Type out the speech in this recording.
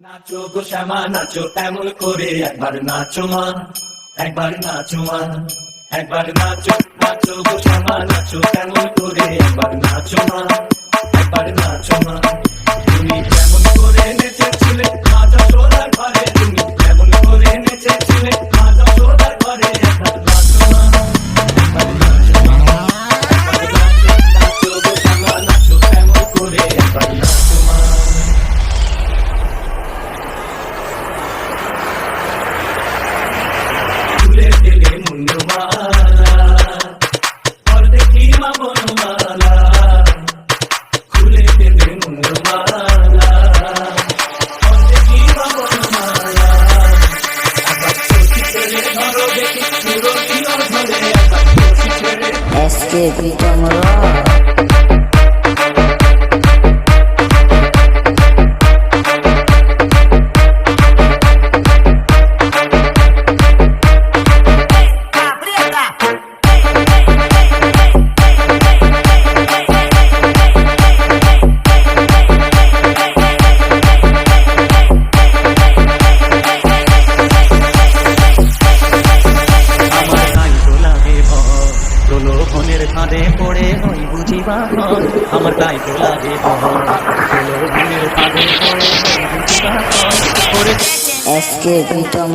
নাচো গো শ্যামা, নাচো এমন করে। একবার নাচো মা, একবার নাচো মা, একবার নাচো নাচো গো শ্যামা, নাচো এমন করে। একবার নাচো মা, একবার নাচো মা। তুমি কেমন করে ধরো দেখি তোলো ফোনের ফাঁদে পড়ে হই বুঝি বাহন আমার তো লাগে ফাঁদে পড়ে হই বুঝি বাহন ওরে এসকে প্রীতম